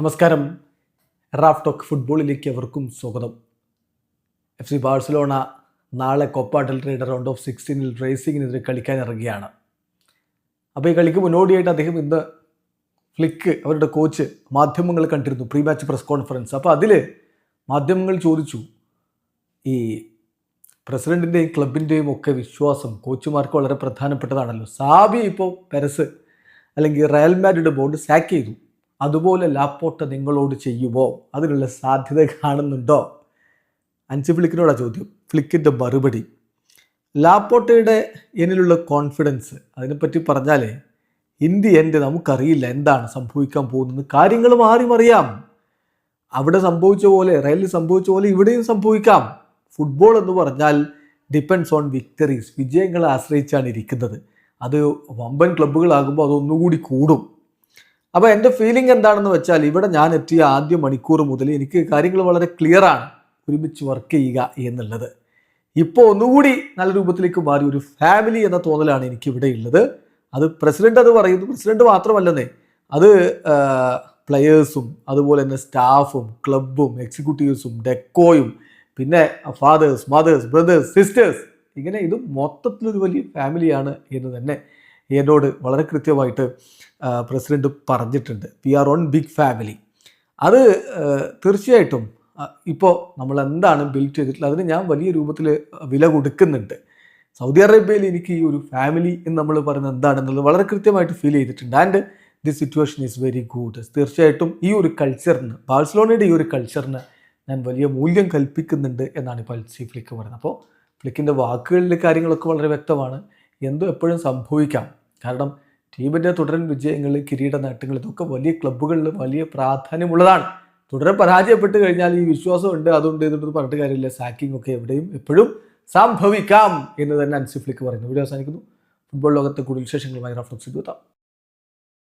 നമസ്കാരം. Raf talk ഫുട്ബോളിലേക്ക് അവർക്കും സ്വാഗതം. എഫ് സി ബാഴ്സലോണ നാളെ കൊപ്പ ഡെൽറ്റയുടെ റൗണ്ട് ഓഫ് സിക്സ്റ്റീനിൽ റേസിങ്ങിനെതിരെ കളിക്കാൻ ഇറങ്ങുകയാണ്. അപ്പോൾ ഈ കളിക്ക് മുന്നോടിയായിട്ട് അദ്ദേഹം ഇന്ന് ഫ്ലിക്ക് അവരുടെ കോച്ച് മാധ്യമങ്ങൾ കണ്ടിരുന്നു പ്രീ മാച്ച് പ്രസ് കോൺഫറൻസ് അപ്പോൾ അതിൽ മാധ്യമങ്ങൾ ചോദിച്ചു ഈ പ്രസിഡന്റിന്റെയും ക്ലബിന്റെയും ഒക്കെ വിശ്വാസം കോച്ചുമാർക്ക് വളരെ പ്രധാനപ്പെട്ടതാണല്ലോ. സാബി ഇപ്പോൾ പെരസ് അല്ലെങ്കിൽ റയൽ മാഡ്രിഡ് ബോർഡ് സാക്ക് ചെയ്തു. അതുപോലെ ലാപ്പോട്ട നിങ്ങളോട് ചെയ്യുമോ അതിനുള്ള സാധ്യത കാണുന്നുണ്ടോ? അഞ്ച് ഫ്ലിക്കിനോടാ ചോദ്യം. ഫ്ലിക്കിന്റെ മറുപടി. ലാപ്പോട്ടയുടെ എന്നിലുള്ള കോൺഫിഡൻസ് അതിനെപ്പറ്റി പറഞ്ഞാൽ ഇന്ത്യ എന്റെ നമുക്കറിയില്ല എന്താണ് സംഭവിക്കാൻ പോകുന്നത്. കാര്യങ്ങൾ മാറി മറിയാം. അവിടെ സംഭവിച്ച പോലെ റയലിൽ സംഭവിച്ച പോലെ ഇവിടെയും സംഭവിക്കാം. ഫുട്ബോൾ എന്ന് പറഞ്ഞാൽ ഡിപ്പെൻഡ്സ് ഓൺ വിക്ടറീസ്. വിജയങ്ങളെ ആശ്രയിച്ചാണ് ഇരിക്കുന്നത്. അത് വമ്പൻ ക്ലബ്ബുകളാകുമ്പോൾ അതൊന്നുകൂടി കൂടും. അപ്പോൾ എന്റെ ഫീലിംഗ് എന്താണെന്ന് വെച്ചാൽ ഇവിടെ ഞാൻ എത്തിയ ആദ്യ മണിക്കൂർ മുതൽ എനിക്ക് കാര്യങ്ങൾ വളരെ ക്ലിയറാണ് ഒരുമിച്ച് വർക്ക് ചെയ്യുക എന്നുള്ളത്. ഇപ്പോൾ ഒന്നുകൂടി നല്ല രൂപത്തിലേക്ക് മാറി ഒരു ഫാമിലി എന്ന തോന്നലാണ് എനിക്ക് ഇവിടെ ഉള്ളത്. അത് പ്രസിഡന്റ് അത് പറയുന്നു. പ്രസിഡന്റ് മാത്രമല്ലെന്നേ അത് പ്ലെയേഴ്സും അതുപോലെ തന്നെ സ്റ്റാഫും ക്ലബും എക്സിക്യൂട്ടീവ്സും ഡെക്കോയും പിന്നെ ഫാദേഴ്സ് മദേഴ്സ് ബ്രദേഴ്സ് സിസ്റ്റേഴ്സ് ഇങ്ങനെ ഇത് മൊത്തത്തിലൊരു വലിയ ഫാമിലിയാണ് എന്ന് തന്നെ എന്നോട് വളരെ കൃത്യമായിട്ട് പ്രസിഡന്റ് പറഞ്ഞിട്ടുണ്ട്. We are one big family അത് തീർച്ചയായിട്ടും ഇപ്പോൾ നമ്മൾ എന്താണ് ബിൽഡ് ചെയ്തിട്ടുള്ളത് അതിന് ഞാൻ വലിയ രൂപത്തിൽ വില കൊടുക്കുന്നുണ്ട്. സൗദി അറേബ്യയിൽ എനിക്ക് ഈ ഒരു ഫാമിലി എന്ന് നമ്മൾ പറയുന്നത് എന്താണെന്നുള്ളത് വളരെ കൃത്യമായിട്ട് ഫീൽ ചെയ്തിട്ടുണ്ട്. And the situation is very good തീർച്ചയായിട്ടും ഈ ഒരു കൾച്ചറിന് ബാഴ്സലോണയുടെ ഈ ഒരു കൾച്ചറിന് ഞാൻ വലിയ മൂല്യം കൽപ്പിക്കുന്നുണ്ട് എന്നാണ് ഇപ്പോൾ സി ഫ്ലിക്ക് പറയുന്നത്. അപ്പോൾ ഫ്ലിക്കിന്റെ വാക്കുകളിലെ കാര്യങ്ങളൊക്കെ വളരെ വ്യക്തമാണ്. എന്തോ എപ്പോഴും സംഭവിക്കാം. കാരണം ടീമിന്റെ തുടരൻ വിജയങ്ങൾ കിരീട നേട്ടങ്ങൾ ഇതൊക്കെ വലിയ ക്ലബ്ബുകളിൽ വലിയ പ്രാധാന്യമുള്ളതാണ്. തുടരെ പരാജയപ്പെട്ട് കഴിഞ്ഞാൽ ഈ വിശ്വാസമുണ്ട് അതുണ്ട് ഇതുണ്ട് പറഞ്ഞിട്ട് കാര്യമില്ല. സാക്കിംഗ് ഒക്കെ എവിടെയും എപ്പോഴും സംഭവിക്കാം എന്ന് തന്നെ അൻസിഫ്ലിക്ക് പറയുന്നു. വീഡിയോ അവസാനിക്കുന്നു. ഫുട്ബോൾ ലോകത്തെ കൂടുതൽ വിശേഷങ്ങളുമായി റഫ്ലക്സ് എത്താം.